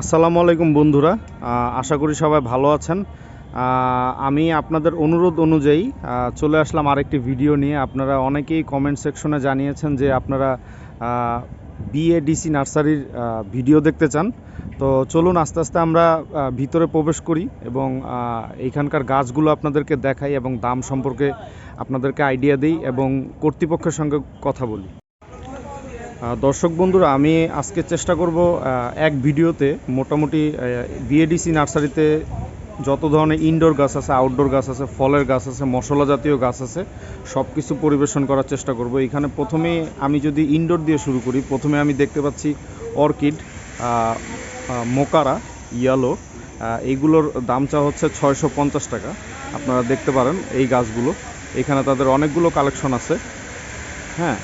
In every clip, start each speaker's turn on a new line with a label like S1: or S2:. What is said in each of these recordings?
S1: আসসালামু আলাইকুম বন্ধুরা আশা করি সবাই ভালো আছেন। আমি আপনাদের অনুরোধ অনুযায়ী চলে আসলাম আরেকটি ভিডিও নিয়ে। আপনারা অনেকেই কমেন্ট সেকশনে জানিয়েছেন যে আপনারা বিএডিসি নার্সারির ভিডিও দেখতে চান। তো চলুন আস্তে আস্তে আমরা ভিতরে প্রবেশ করি এবং এইখানকার গাছগুলো আপনাদেরকে দেখাই এবং দাম সম্পর্কে আপনাদেরকে আইডিয়া দিই এবং কর্তৃপক্ষের সঙ্গে কথা বলি। দর্শক বন্ধুরা, আমি আজকে চেষ্টা করব এক ভিডিওতে মোটামুটি বিএডিসি নার্সারিতে যত ধরনের ইনডোর গাছ আছে আউটডোর গাছ আছে, ফলের গাছ আছে, মশলা জাতীয় গাছ আছে সব কিছু পরিবেশন করার চেষ্টা করব। এখানে প্রথমে আমি যদি ইনডোর দিয়ে শুরু করি, প্রথমে আমি দেখতে পাচ্ছি অর্কিড মোকারা ইয়েলো এইগুলোর দাম চা হচ্ছে ছয়শো পঞ্চাশ টাকা। আপনারা দেখতে পারেন এই গাছগুলো। এখানে তাদের অনেকগুলো কালেকশন আছে। হ্যাঁ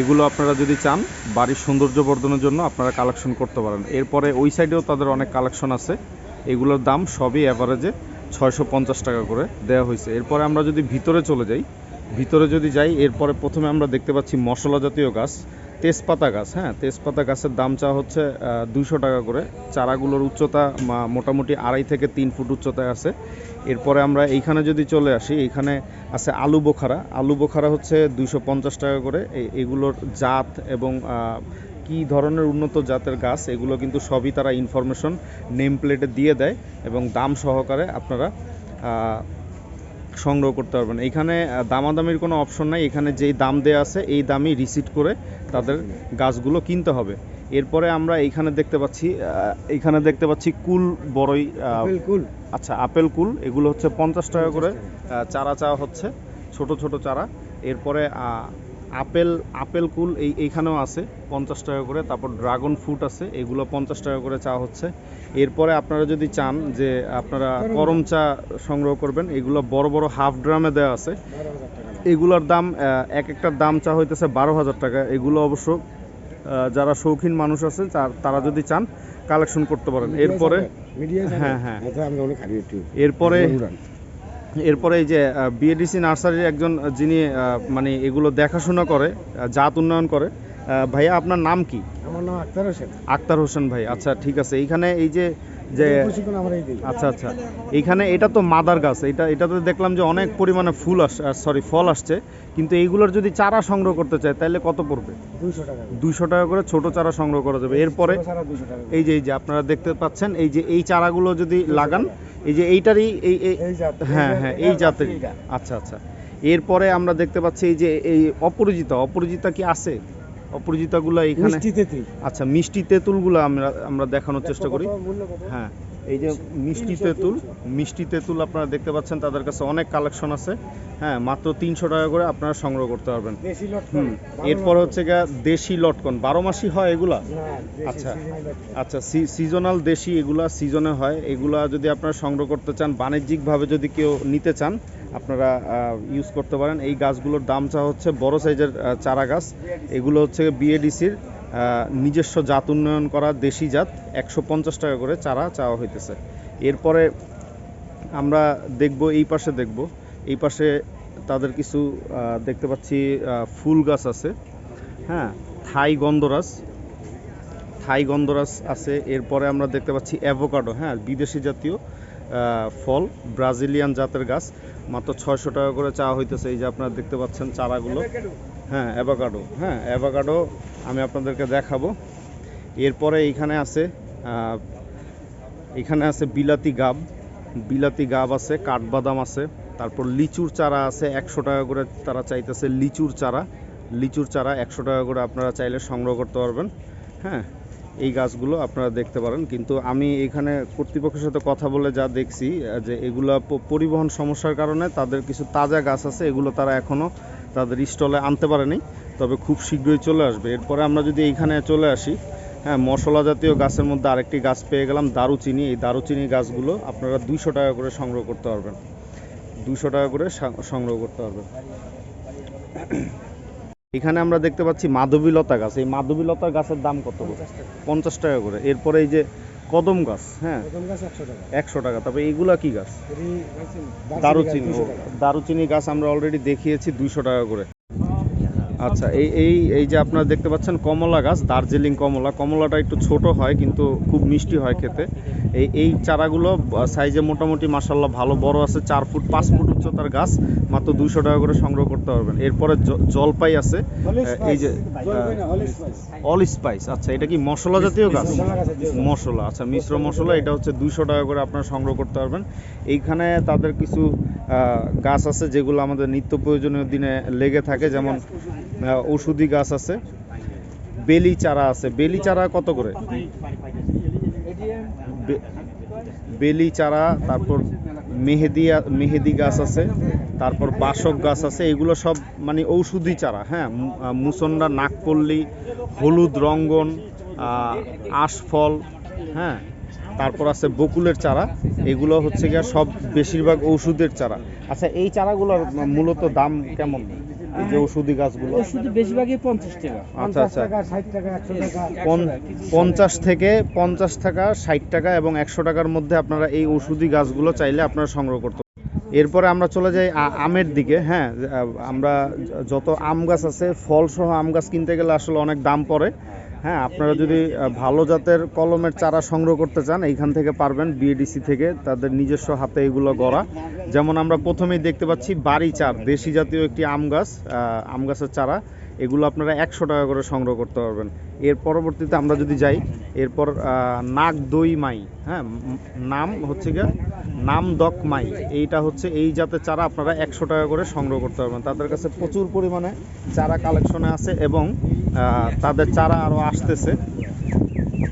S1: এগুলো আপনারা যদি চান, বাড়ির সৌন্দর্য বর্ধনের জন্য আপনারা কালেকশন করতে পারেন। এরপরে ওই সাইডেও তাদের অনেক কালেকশন আছে। এগুলোর দাম সবই অ্যাভারেজে ছয়শো পঞ্চাশ টাকা করে দেওয়া হয়েছে। এরপরে আমরা যদি ভিতরে চলে যাই, ভিতরে যদি যাই, এরপরে প্রথমে আমরা দেখতে পাচ্ছি মশলা জাতীয় গাছ, তেজপাতা গাছ হ্যাঁ তেজপাতা গাছের দাম চা হচ্ছে দুইশো টাকা করে। চারাগুলোর উচ্চতা মোটামুটি আড়াই থেকে তিন ফুট উচ্চতায় আছে। এরপরে আমরা এইখানে যদি চলে আসি এখানে আছে আলু বোখারা। আলু বোখারা হচ্ছে দুইশো পঞ্চাশ টাকা করে। এগুলোর জাত এবং কি ধরনের উন্নত জাতের গাছ, এগুলো কিন্তু সবই তারা ইনফরমেশন নেম প্লেটে দিয়ে দেয় এবং দাম সহকারে আপনারা সংগ্রহ করতে পারবেন। এখানে দামাদামির কোনো অপশন নাই। এখানে যেই দাম দেয়া আছে, এই দামই রিসিট করে তাদের গাছগুলো কিনতে হবে। এরপরে আমরা এইখানে দেখতে পাচ্ছি এইখানে দেখতে পাচ্ছি কুল বড়ই
S2: কুল।
S1: আচ্ছা আপেল কুল এগুলো হচ্ছে পঞ্চাশ টাকা করে চারা চাওয়া হচ্ছে ছোট ছোট চারা। এরপরে আপেল আপেল কুল এই এইখানেও আছে পঞ্চাশ টাকা করে। তারপর ড্রাগন ফ্রুট আছে এগুলো পঞ্চাশ টাকা করে চা হচ্ছে। এরপরে আপনারা যদি চান যে আপনারা করম চা। সংগ্রহ করবেন এগুলো বড় বড় হাফ ড্রামে দেওয়া আছে। এগুলোর দাম এক একটার দাম চা হইতেছে বারো হাজার টাকা। এগুলো অবশ্য যারা শৌখিন মানুষ আছে তারা যদি চান কালেকশন করতে পারেন। এরপরে হ্যাঁ, হ্যাঁ।
S2: একটু
S1: এরপরে এরপরে এই যে বিএডিসি নার্সারির একজন যিনি মানে এগুলো দেখাশোনা করে জাত উন্নয়ন করে ভাইয়া আপনার নাম কি?
S2: আমার নাম আক্তার হোসেন।
S1: আক্তার হোসেন ভাই। আচ্ছা ঠিক আছে। এইখানে এই যে যে আচ্ছা আচ্ছা। এইখানে এটা তো মাদার গাছ এটা এটাতে দেখলাম যে অনেক পরিমাণে ফুল আস সরি ফল আসছে কিন্তু এইগুলোর যদি চারা সংগ্রহ করতে চায় তাহলে কত পড়বে?
S2: দুইশো টাকা
S1: করে। ছোট চারা সংগ্রহ করা যাবে। এরপরে এই যে এই যে আপনারা দেখতে পাচ্ছেন এই যে এই চারাগুলো যদি লাগান এই যে এইটারই এই হ্যাঁ হ্যাঁ এই জাতের আচ্ছা আচ্ছা। এরপরে আমরা দেখতে পাচ্ছি এই যে এই অপরাজিতা অপরাজিতা কি আছে? অপরাজিতাগুলো এখানে
S2: মিষ্টি তেঁতুল।
S1: আচ্ছা মিষ্টি তেঁতুলগুলো আমরা আমরা দেখানোর চেষ্টা করি? হ্যাঁ এই যে মিষ্টি তেঁতুল মিষ্টি তেঁতুল আপনারা দেখতে পাচ্ছেন তাদের কাছে অনেক কালেকশন আছে। হ্যাঁ মাত্র তিনশো টাকা করে আপনারা সংগ্রহ করতে পারবেন। হুম এরপর হচ্ছে গিয়া দেশি লটকন। বারো মাসই হয় এগুলা? আচ্ছা। আচ্ছা সিজনাল দেশি এগুলা সিজনে হয়। এগুলা যদি আপনারা সংগ্রহ করতে চান বাণিজ্যিকভাবে যদি কেউ নিতে চান আপনারা ইউজ করতে পারেন। এই গাছগুলোর দাম চা হচ্ছে বড় সাইজের চারা গাছ। এগুলো হচ্ছে বিএডিসির নিজস্ব জাত উন্নয়ন করা দেশি জাত। একশো পঞ্চাশ টাকা করে চারা চাওয়া হইতেছে। এরপরে আমরা দেখব, এই পাশে দেখব। এই পাশে তাদের কিছু দেখতে পাচ্ছি ফুল গাছ আছে। হ্যাঁ থাই গন্ধরাজ। থাই গন্ধরাজ আছে। এরপরে আমরা দেখতে পাচ্ছি অ্যাভোকাডো। হ্যাঁ বিদেশি জাতীয়। ফল, ব্রাজিলিয়ান জাতের গাছ। মাত্র ছয়শো টাকা করে চাওয়া হইতেছে। এই যে আপনারা দেখতে পাচ্ছেন চারাগুলো। হ্যাঁ অ্যাভোকাডো। হ্যাঁ অ্যাভোকাডো আমি আপনাদেরকে দেখাবো। এরপরে এইখানে আছে এখানে আছে বিলাতি গাব। বিলাতি গাব আছে, কাঠবাদাম আছে। তারপর লিচুর চারা আছে, একশো টাকা করে তারা চাইতেছে লিচুর চারা। লিচুর চারা একশো টাকা করে আপনারা চাইলে সংগ্রহ করতে পারবেন। হ্যাঁ এই গাছগুলো আপনারা দেখতে পারেন। কিন্তু আমি এখানে কর্তৃপক্ষের সাথে কথা বলে যা দেখছি, যে এগুলা পরিবহন সমস্যার কারণে তাদের কিছু তাজা গাছ আছে, এগুলো তারা এখনও তাদের স্টলে আনতে পারেনি। তবে খুব শীঘ্রই চলে আসবে। এরপরে আমরা যদি এইখানে চলে আসি হ্যাঁ মশলা জাতীয় গাছের মধ্যে আরেকটি গাছ পেয়ে গেলাম, দারুচিনি। এই দারুচিনি গাছগুলো আপনারা দুইশো টাকা করে সংগ্রহ করতে পারবেন। দুইশো টাকা করে সংগ্রহ করতে পারবেন। এখানে আমরা দেখতে পাচ্ছি মাধবীলতা গাছ। এই মাধবীলতা গাছের দাম কত?
S2: পঞ্চাশ টাকা।
S1: করে। এরপরে এই যে কদম গাছ হ্যাঁ?
S2: একশো টাকা।
S1: তবে এইগুলা কি গাছ?
S2: দারুচিনি গাছ
S1: ও,
S2: 200 টাকা।
S1: দারুচিনি গাছ আমরা অলরেডি দেখিয়েছি দুইশো টাকা করে। আচ্ছা এই এই এই যে আপনারা দেখতে পাচ্ছেন কমলা গাছ দার্জিলিং কমলা। কমলাটা একটু ছোট হয় কিন্তু খুব মিষ্টি হয় খেতে। এই এই চারাগুলো সাইজে মোটামুটি মাসাল্লাহ ভালো বড় আছে চার ফুট পাঁচ ফুট উচ্চতার গাছ। মাত্র দুইশো টাকা করে সংগ্রহ করতে পারবেন। এরপরে জলপাই আছে। এই যে অল স্পাইস আচ্ছা এটা কি মশলা জাতীয় গাছ?
S2: মশলা
S1: আচ্ছা মিশ্র মশলা এটা হচ্ছে দুইশো টাকা করে আপনারা সংগ্রহ করতে পারবেন। এইখানে তাদের কিছু গাছ আছে যেগুলো আমাদের নিত্য প্রয়োজনীয় দিনে লেগে থাকে যেমন ওষুধি গাছ আছে। বেলি চারা আছে। বেলি চারা কত করে? বেলি চারা তারপর মেহেদি মেহেদি গাছ আছে। তারপর বাসক গাছ আছে এগুলো সব মানে ঔষধি চারা হ্যাঁ? মুসন্ডা নাকপল্লী হলুদ রঙ্গন আশফল হ্যাঁ? তারপর আছে বকুলের চারা এগুলো হচ্ছে গিয়ে সব বেশিরভাগ ঔষধের চারা। আচ্ছা এই চারাগুলোর মূলত দাম কেমন? এই যে ঔষধি গাছগুলো?
S3: শুধু বেশিরভাগই পঞ্চাশ টাকা।
S1: আচ্ছা আচ্ছা। পঞ্চাশ থেকে পঞ্চাশ টাকা ষাট টাকা এবং একশো টাকার মধ্যে আপনারা এই ওষুধি গাছগুলো চাইলে আপনারা সংগ্রহ করতে। এরপরে আমরা চলে যাই আমের দিকে হ্যাঁ আমরা যত আম গাছ আছে, ফলসহ আম গাছ কিনতে গেলে আসলে অনেক দাম পড়ে। হ্যাঁ আপনারা যদি ভালো জাতের কলমের চারা সংগ্রহ করতে চান, এইখান থেকে পারবেন বিএডিসি থেকে, তাদের নিজস্ব হাতে এগুলো গড়া। যেমন আমরা প্রথমেই দেখতে পাচ্ছি বাড়ি চার, দেশি জাতীয় একটি আম গাছ আম গাছের চারা। এগুলো আপনারা একশো টাকা করে সংগ্রহ করতে পারবেন। এর পরবর্তীতে আমরা যদি যাই, এরপর নাক দই মাই হ্যাঁ নাম হচ্ছে গিয়ে নাম দক মাই। এইটা হচ্ছে এই জাতের চারা আপনারা একশো টাকা করে সংগ্রহ করতে পারবেন। তাদের কাছে প্রচুর পরিমাণে চারা কালেকশনে আছে এবং তাদের চারা আরও আসতেছে।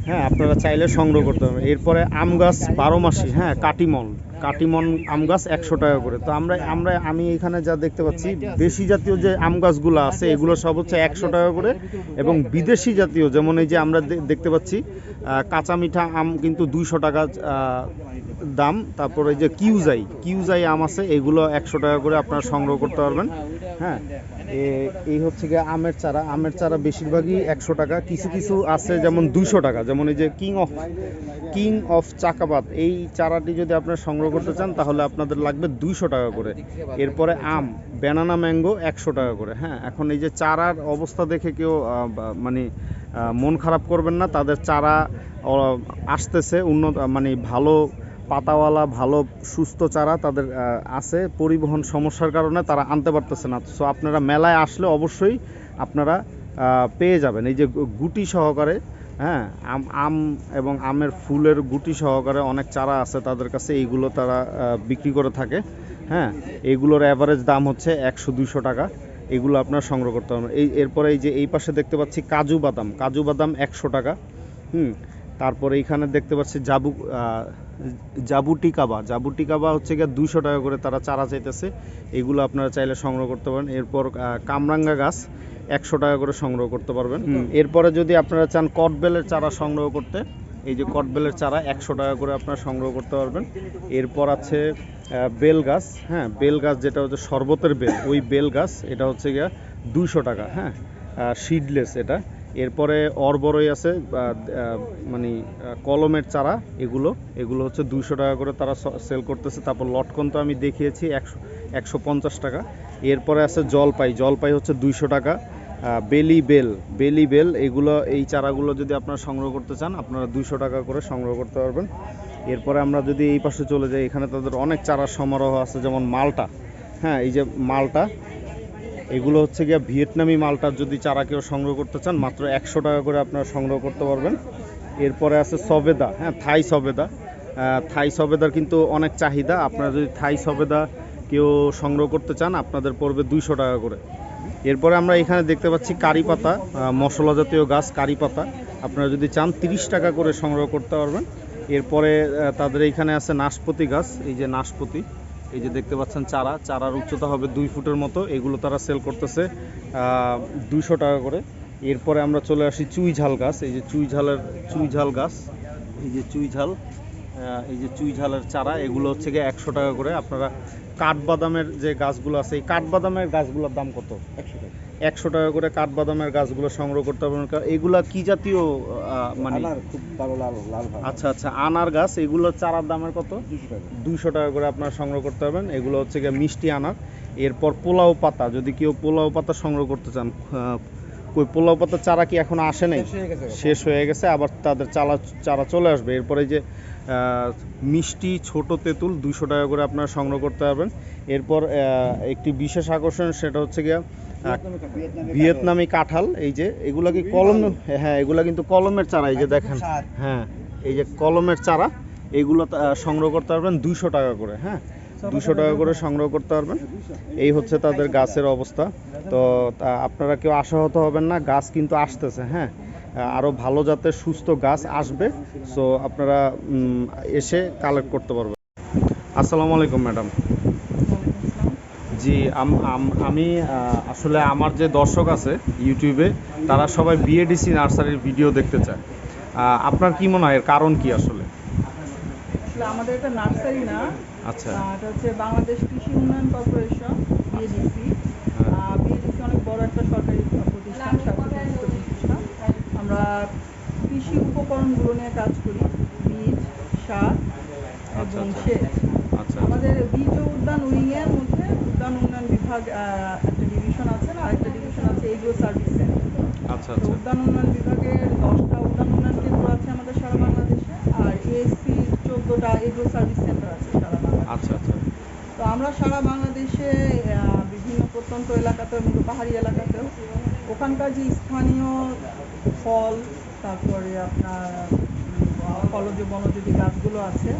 S1: হ্যাঁ আপনারা চাইলে সংগ্রহ করতে পারবেন। এরপরে আম গাছ বারো মাসি হ্যাঁ কাটিমন কাটিমন আম গাছ একশো টাকা করে। তো আমরা আমরা, আমি এখানে যা দেখতে পাচ্ছি, দেশি জাতীয় যে আম গাছগুলো আছে, এগুলো সব হচ্ছে একশো টাকা করে এবং বিদেশি জাতীয়, যেমন এই যে আমরা দেখতে পাচ্ছি কাঁচা মিঠা আম কিন্তু দুইশো টাকা দাম। তারপরে যে কিউজাই কিউজাই আম আছে, এগুলো একশো টাকা করে আপনারা সংগ্রহ করতে পারবেন। হ্যাঁ এই হচ্ছে গিয়ে আমের চারা। আমের চারা বেশিরভাগই একশো টাকা। কিছু কিছু আছে যেমন দুইশো টাকা, যেমন এই যে কিং অফ কিং অফ চাকাবাদ। এই চারাটি যদি আপনারা সংগ্রহ করতে চান, তাহলে আপনাদের লাগবে দুইশো টাকা করে। এরপরে আম ব্যানানা ম্যাঙ্গো একশো টাকা করে। হ্যাঁ এখন এই যে চারার অবস্থা দেখে কেউ মানে মন খারাপ করবেন না। তাদের চারা আসতেছে, উন্নত মানে ভালো পাতাওয়ালা, ভালো, সুস্থ চারা তাদের আছে। পরিবহন সমস্যার কারণে তারা আনতে পারতেছে না। সো আপনারা মেলায় আসলে অবশ্যই আপনারা পেয়ে যাবেন। এই যে গুটি সহকারে হ্যাঁ আম আম এবং আমের ফুলের গুটি সহকারে অনেক চারা আছে তাদের কাছে। এইগুলো তারা বিক্রি করে থাকে হ্যাঁ। এইগুলোর অ্যাভারেজ দাম হচ্ছে একশো দুইশো টাকা। এগুলো আপনারা সংগ্রহ করতে পারবেন। এই, এরপরে এই যে এই পাশে দেখতে পাচ্ছি কাজু বাদাম। কাজু বাদাম একশো টাকা, হুম। তারপরে এইখানে দেখতে পাচ্ছি জাবু জাবুটি কাবা জাবুটি কাবা হচ্ছে গিয়ে দুইশো টাকা করে তারা চারা চাইতেছে। এগুলো আপনারা চাইলে সংগ্রহ করতে পারেন। এরপর কামরাঙ্গা গাছ একশো টাকা করে সংগ্রহ করতে পারবেন। এরপরে যদি আপনারা চান কটবেলের চারা সংগ্রহ করতে এই যে কটবেলের চারা একশো টাকা করে আপনারা সংগ্রহ করতে পারবেন। এরপর আছে বেল গাছ হ্যাঁ বেল গাছ যেটা হচ্ছে শরবতের বেল ওই বেল গাছ এটা হচ্ছে গিয়া দুইশো টাকা হ্যাঁ সিডলেস এটা। এরপরে অরবরই আছে মানে কলমের চারা এগুলো। এগুলো হচ্ছে দুইশো টাকা করে তারা সেল করতেছে। তারপর লটকন তো আমি দেখিয়েছি, একশো একশো পঞ্চাশ টাকা। এরপরে আছে জলপাই। জলপাই হচ্ছে দুইশো টাকা। বেলি বেল। বেলি বেল, এগুলো, এই চারাগুলো যদি আপনারা সংগ্রহ করতে চান, আপনারা দুইশো টাকা করে সংগ্রহ করতে পারবেন। এরপরে আমরা যদি এই পাশে চলে যাই, এখানে তাদের অনেক চারার সমারোহ আছে, যেমন মালটা। হ্যাঁ এই যে মালটা এগুলো হচ্ছে গিয়ে ভিয়েতনামি মালটার যদি চারা কেউ সংগ্রহ করতে চান, মাত্র একশো টাকা করে আপনারা সংগ্রহ করতে পারবেন। এরপরে আছে সবেদা হ্যাঁ থাই সবেদা। থাই সবেদার কিন্তু অনেক চাহিদা। আপনারা যদি থাই সবেদা কেউ সংগ্রহ করতে চান, আপনাদের পড়বে দুইশো টাকা করে। এরপরে আমরা এখানে দেখতে পাচ্ছি কারি পাতা মশলা জাতীয় গাছ, কারি পাতা। আপনারা যদি চান, তিরিশ টাকা করে সংগ্রহ করতে পারবেন। এরপরে তাদের এইখানে আছে নাশপতি গাছ, এই যে নাশপতি। এই যে দেখতে পাচ্ছেন চারা, চারার উচ্চতা হবে দুই ফুটের মতো, এগুলো তারা সেল করতেছে দুইশো টাকা করে। এরপরে আমরা চলে আসি চুই ঝাল গাছ, এই যে চুই ঝালের, চুই ঝাল গাছ, এই যে চুই ঝাল এই যে চুই ঝালের চারা, এগুলো হচ্ছে গিয়ে একশো টাকা করে। আপনারা কাঠবাদামের যে গাছগুলো আছে, এই কাঠবাদামের গাছগুলোর দাম কত?
S2: একশো টাকা।
S1: একশো টাকা করে কাঠবাদামের গাছগুলো সংগ্রহ করতে পারবেন কারণ এগুলা কি জাতীয় মানে
S2: খুব ভালো লাল লাল
S1: আচ্ছা আচ্ছা আনার গাছ এগুলো চারার দামের কত?
S2: দুশো টাকা।
S1: দুইশো টাকা করে আপনারা সংগ্রহ করতে পারবেন। এগুলো হচ্ছে গিয়ে মিষ্টি আনার। এরপর পোলাও পাতা যদি কেউ পোলাও পাতা সংগ্রহ করতে চান কই পোলাও পাতা চারা কি এখন আসে নাই?
S2: শেষ হয়ে গেছে।
S1: আবার তাদের চালা চারা চলে আসবে। এরপরে যে মিষ্টি ছোট তেঁতুল দুশো টাকা করে আপনারা সংগ্রহ করতে পারবেন। এরপর একটি বিশেষ আকর্ষণ সেটা হচ্ছে গিয়া ভিয়েতনামি কাঁঠাল। এই যে এগুলা কি কলম হ্যাঁ এগুলা কিন্তু কলমের চারা এই যে দেখেন। হ্যাঁ এই যে কলমের চারা এগুলো সংগ্রহ করতে পারবেন দুইশো টাকা করে হ্যাঁ? দুশো টাকা করে সংগ্রহ করতে পারবেন। এই হচ্ছে তাদের গাছের অবস্থা। তো আপনারা কেউ আশাহত হবেন না গাছ কিন্তু আসতেছে হ্যাঁ? আরও ভালো জাতের সুস্থ গাছ আসবে সো আপনারা এসে কালেক্ট করতে পারবেন। আসসালামু আলাইকুম ম্যাডাম জি আম- আসলে আমার যে দর্শক আছে ইউটিউবে তারা সবাই বিএডিসি নার্সারির ভিডিও দেখতে চায়। আপনার কি মনে হয় এর কারণ কি আসলে?
S4: আসলে আমাদের এটা নার্সারি না।
S1: আচ্ছা।
S4: এটা হচ্ছে বাংলাদেশ কৃষি উন্নয়ন কর্পোরেশন বিএডিসি
S1: হ্যাঁ।
S4: বিএডিসি অনেক বড় একটা সরকারি প্রতিষ্ঠান প্রতিষ্ঠান। আমরা কৃষি উপকরণগুলো নিয়ে কাজ করি বীজ সার
S1: আচ্ছা,
S4: এবং
S1: আচ্ছা।
S4: সেচ।
S1: আচ্ছা।
S4: আমাদের বীজ উদ্যান উইং এর মধ্যে উদ্যান উন্নয়ন বিভাগ একটা ডিভিশন আছে আর আরেকটা ডিভিশন আছে এগ্রো সার্ভিস সেন্টার
S1: আচ্ছা আচ্ছা।
S4: উদ্যান উন্নয়ন বিভাগের দশটা উদ্যান উন্নয়ন কেন্দ্র আছে আমাদের সারা বাংলাদেশে আর এএসসি চোদ্দোটা এগ্রো সার্ভিস সেন্টার আছে সারা বাংলাদেশে।
S1: আচ্ছা আচ্ছা।
S4: তো আমরা সারা বাংলাদেশে বিভিন্ন প্রত্যন্ত এলাকাতে মূলত পাহাড়ি এলাকাতেও ওখানকার যে স্থানীয় ফল তারপরে আপনার ফলজ বনজ যে গাছগুলো আছে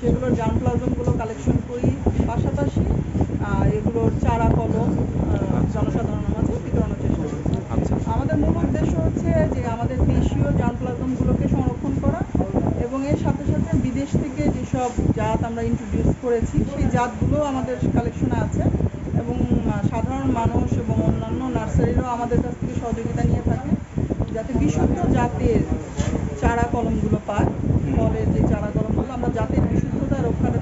S4: সেগুলোর জাম প্লাজমগুলো কালেকশন করি। পাশাপাশি এগুলোর চারা কলম জনসাধারণের মাঝে বিতরণের চেষ্টা করি
S1: আচ্ছা।
S4: আমাদের মূল উদ্দেশ্য হচ্ছে যে আমাদের দেশীয় জাত প্লাজমগুলোকে সংরক্ষণ করা এবং এর সাথে সাথে বিদেশ থেকে যেসব জাত আমরা ইন্ট্রোডিউস করেছি সেই জাতগুলো আমাদের কালেকশনে আছে এবং সাধারণ মানুষ এবং অন্যান্য নার্সারিরাও আমাদের কাছ থেকে সহযোগিতা নিয়ে থাকে যাতে বিশুদ্ধ জাতের চারা কলমগুলো পায়। ফলের যে চারা কলমগুলো আমরা জাতের বিশুদ্ধতা রক্ষার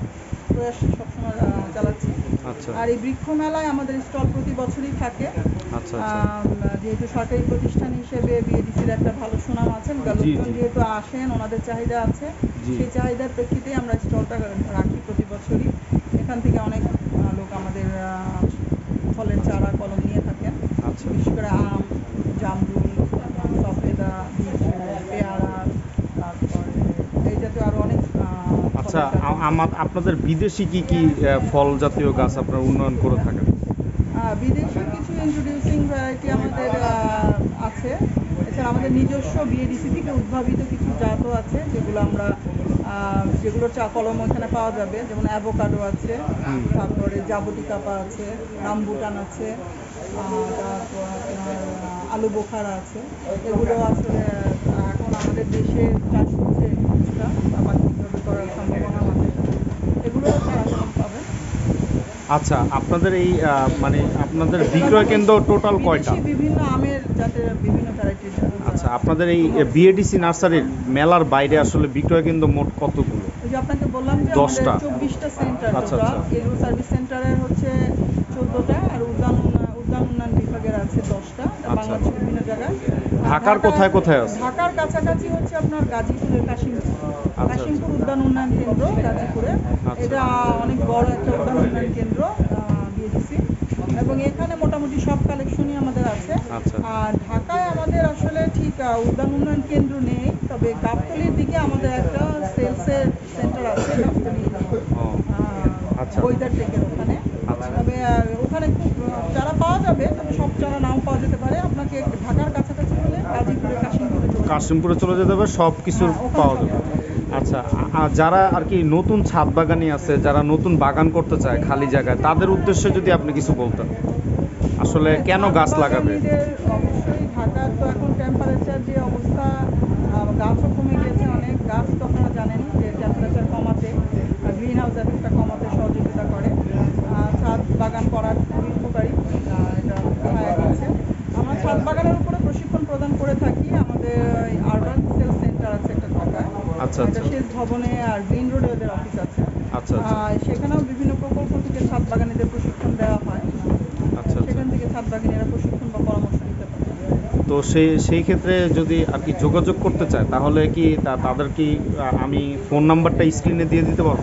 S4: আর এই বৃক্ষ মেলায় আমাদের স্টল প্রতি বছরই থাকে।
S1: আচ্ছা আচ্ছা।
S4: যেহেতু সরকারি প্রতিষ্ঠান হিসেবে বিএডিসির একটা ভালো সুনাম আছেন লোকজন যেহেতু আসেন ওনাদের চাহিদা আছে সেই চাহিদার প্রেক্ষিতে আমরা স্টলটা রাখি প্রতি বছরই। এখান থেকে অনেক লোক আমাদের ফলের চারা কলম নিয়ে থাকেন।
S1: আচ্ছা।
S4: বিশেষ করে আম জামরুল সফেদা লিচু পেয়ারা তারপরে এই জাতীয় আরও অনেক আহ,
S1: আচ্ছা আমার আপনাদের বিদেশি কি কি ফল জাতীয় গাছ আপনারা উন্নয়ন করে থাকেন?
S4: বিদেশি কিছু ইন্ট্রোডিউসিং ভ্যারাইটি আমাদের আছে। এছাড়া আমাদের নিজস্ব বিএডিসি থেকে উদ্ভাবিত কিছু জাতও আছে যেগুলো আমরা যেগুলোর চা কলম ওখানে পাওয়া যাবে। যেমন অ্যাভোকাডো আছে তারপরে জাবটিকাপা আছে রামবুটান আছে তারপর আলু বোখারা আছে। এগুলো আসলে আমাদের দেশে চাষ হচ্ছে কিছুটা বাণিজ্যিকভাবে করার সম্ভাবনা আমাদের। এগুলো পাবেন
S1: আচ্ছা আপনাদের এই মানে আপনাদের বিক্রয় কেন্দ্র টোটাল কয়টা?
S4: বিভিন্ন আমের জাতের বিভিন্ন ভ্যারাইটির
S1: আচ্ছা আপনাদের এই বিএডিসি নার্সারির মেলার বাইরে আসলে বিক্রয় কেন্দ্র মোট কতগুলো?
S4: ওই যে আপনাকে বললাম যে
S1: দশটা।
S4: চব্বিশটা সেন্টার
S1: আচ্ছা, আচ্ছা।
S4: এগ্রো সার্ভিস সেন্টারের হচ্ছে চোদ্দোটা আর উদ্যান উদ্যান উন্নয়ন বিভাগের আছে দশটা।
S1: আচ্ছা।
S4: বাংলাদেশের বিভিন্ন জায়গায়।
S1: ঢাকার কোথায় কোথায় আছে?
S4: ঢাকার কাছাকাছি হচ্ছে আপনার গাজীপুরের কাশিমপুর
S1: আচ্ছা।
S4: কাশিমপুর উদ্যান উন্নয়ন কেন্দ্র গাজীপুরে
S1: আচ্ছা।
S4: এটা অনেক বড় একটা উদ্যান উন্নয়ন কেন্দ্র বিএডিসি এবং এখানে মোটামুটি সব কালেকশনই আমাদের আছে
S1: আচ্ছা।
S4: আর ঢাকায় আমাদের আসলে ঠিক উদ্যান উন্নয়ন কেন্দ্র নেই তবে গাবতলির দিকে আমাদের একটা সেলসের সেন্টার আছে গাবতলি
S1: আচ্ছা।
S4: বইদার টেকের ওখানে
S1: আচ্ছা।
S4: তবে ওখানে খুব চারা পাওয়া যাবে তবে সব চারা নাও পাওয়া যেতে পারে আপনাকে ঢাকার কাছাকাছি হলে গাজীপুরে কাশিমপুরে চলে যেতে হবে।
S1: সব কিছু
S4: হ্যাঁ,
S1: পাওয়া যাবে। আচ্ছা যারা আর কি নতুন ছাদ বাগানি আছে যারা নতুন বাগান করতে চায় খালি জায়গায় তাদের উদ্দেশ্যে যদি আপনি কিছু বলতেন। আসলে কেন গাছ লাগাবে?
S4: ঢাকার তো এখন টেম্পারেচার যে অবস্থা গাছও কমে গেছে অনেক। গাছ তো আপনারা জানেনই যে টেম্পারেচার কমাতে গ্রিন হাউস এফেক্টটা কমাতে সহযোগিতা করে। ছাদ বাগান করার খুবই উপকারী এটা গেছে। আমরা ছাদ বাগানের উপরে প্রশিক্ষণ প্রদান করে থাকি আমাদের আরবান সেল সেন্টার আছে একটা ঢাকায়
S1: আচ্ছা, আচ্ছা।
S4: শেষ ভবনে আর গ্রিন রোডে ওদের অফিস আছে।
S1: আচ্ছা আচ্ছা।
S4: সেখানেও বিভিন্ন প্রকল্প থেকে ছাদ বাগানীদের প্রশিক্ষণ দেওয়া হয়।
S1: আচ্ছা
S4: সেখান থেকে ছাদ বাগানীরা প্রশিক্ষণ বা পরামর্শ নিতে পারে।
S1: তো সেই সেই ক্ষেত্রে যদি আর কি যোগাযোগ করতে চায় তাহলে কি তাদের কি আমি ফোন নাম্বারটা স্ক্রিনে দিয়ে দিতে পারব?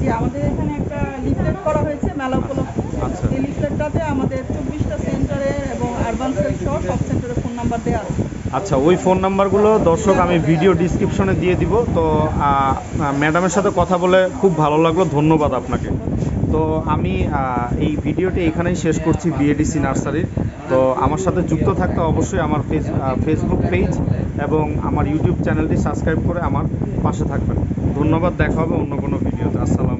S4: জি আমাদের এখানে একটা লিফলেট করা হয়েছে মেলা উপলক্ষে।
S1: আচ্ছা।
S4: এই লিফলেটটাতে আমাদের চব্বিশটা সেন্টারে এবং আরবান সেল সহ সব সেন্টারে ফোন নাম্বার দেওয়া আছে।
S1: আচ্ছা ওই ফোন নাম্বারগুলো দর্শক আমি ভিডিও ডিসক্রিপশনে দিয়ে দিব। তো ম্যাডামের সাথে কথা বলে খুব ভালো লাগল, ধন্যবাদ আপনাকে। তো আমি এই ভিডিওটি এখানেই শেষ করছি বিএডিসি নার্সারির তো আমার সাথে যুক্ত থাকতে অবশ্যই আমার ফেস ফেসবুক পেজ এবং আমার ইউটিউব চ্যানেলটি সাবস্ক্রাইব করে আমার পাশে থাকবেন। ধন্যবাদ, দেখা হবে অন্য কোনো ভিডিওতে। আসসালামু